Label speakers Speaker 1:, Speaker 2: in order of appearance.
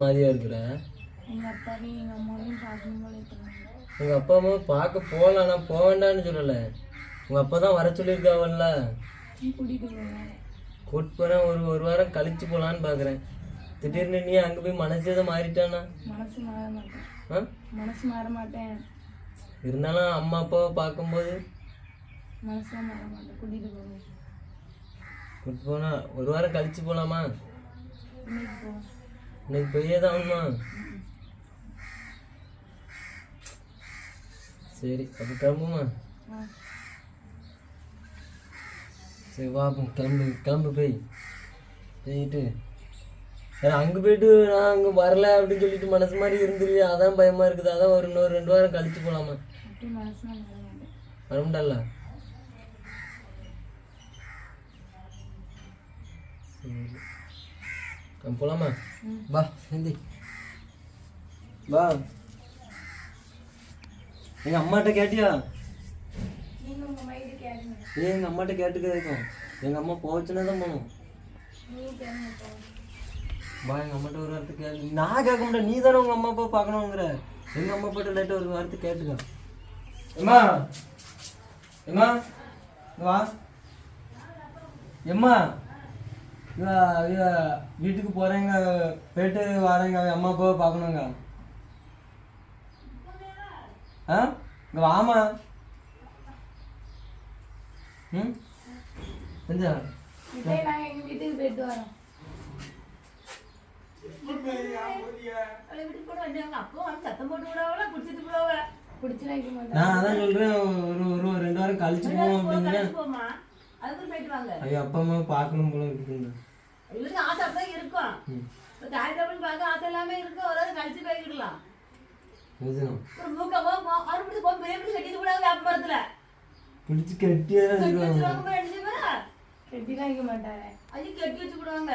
Speaker 1: மாதிரியா இருக்கிற
Speaker 2: எங்கள் அப்பாவையும் எங்கள் அம்மாவையும் பார்க்கணும் போல இருக்கிறாங்க.
Speaker 1: உங்க அப்பா அம்மா பார்க்க போகலாம் நான் போக வேண்டாம்னு சொல்லலை. உங்க அப்பா தான் வர சொல்லியிருக்காவல்ல
Speaker 2: கூட்டிகிட்டு போவேன்
Speaker 1: கூட்டு போறேன் ஒரு ஒரு வாரம் கழிச்சு போகலான்னு பார்க்குறேன் திடீர்னு நீ அங்கே போய் மனசே தான் மாறிட்டானா?
Speaker 2: மனசு மாற மாட்டேன்.
Speaker 1: ஆ?
Speaker 2: மனசு மாற மாட்டேன்.
Speaker 1: இருந்தாலும் அம்மா அப்பாவை பார்க்கும்போது?
Speaker 2: மனசே மாற மாட்டேன். கூட்டிகிட்டு போவேன்
Speaker 1: கூட்டு போனா ஒரு வாரம் கழிச்சு போகலாமா
Speaker 2: இன்னைக்கு போவேன்
Speaker 1: இன்னைக்கு போயே தான் சரி அப்போ கிளம்புமா? சரி வா கிளம்பு கிளம்பு போய். போயிட்டு. சரி அங்கே போயிட்டு நான் அங்கே வரல அப்படின்னு சொல்லிட்டு மனசு மாதிரி இருந்துருவியா அதான் பயமாக இருக்குது. அதான் ஒரு இன்னொரு ரெண்டு வாரம் கழிச்சு போகலாமா வரமுண்டல்ல சரி. நம்ம போகலாமா. வா ஹிந்தி வா எங்கள் அம்மாட்ட கேட்டியா ஏன் எங்கள் அம்மாட்ட கேட்டுக்க இருக்கும் எங்கள் அம்மா போச்சுன்னா தான் போகணும் வா எங்கள் அம்மாட்ட ஒரு வார்த்தை கேளு நான் கேட்க முடியாது நீ தானே உங்கள் அம்மா அப்பா பார்க்கணுங்கிற எங்கள் அம்மா அப்பாட்ட லைட்டாக ஒரு வார்த்தை கேட்டுக்க எம்மா எம்மா வா எம்மா வீட்டுக்கு போகிறேங்க போயிட்டு வரேங்க அவன் அம்மா அப்பாவை பார்க்கணுங்க. ஆ? இங்கே வாமா ம்? செஞ்சா
Speaker 2: வீட்டுக்கு போயிட்டு வரோம்.
Speaker 1: நான் அதான் சொல்றேன் ஒரு ஒரு ஒரு ரெண்டு வாரம் கழிச்சு போவோம் அப்படிங்கிறேன்
Speaker 3: அதுக்கு போயிட்டு வாங்க.
Speaker 1: ஐயோ அப்பா அம்மா பார்க்கணும் போல இருக்குதுங்க.
Speaker 3: இவருக்கு ஆசை அப்படிதான் இருக்கும். தாய் தப்பன் பார்க்க ஆசை எல்லாமே இருக்கு ஒரு கழிச்சு போய்க்கிடலாம். ஒரு போய் பெரிய பிடிச்சி கட்டிட்டு கூட வியாபாரத்துல
Speaker 1: பிடிச்சி கட்டியே
Speaker 2: கெட்டிலாம் வைக்க மாட்டாரே
Speaker 3: அது கட்டி வச்சு விடுவாங்க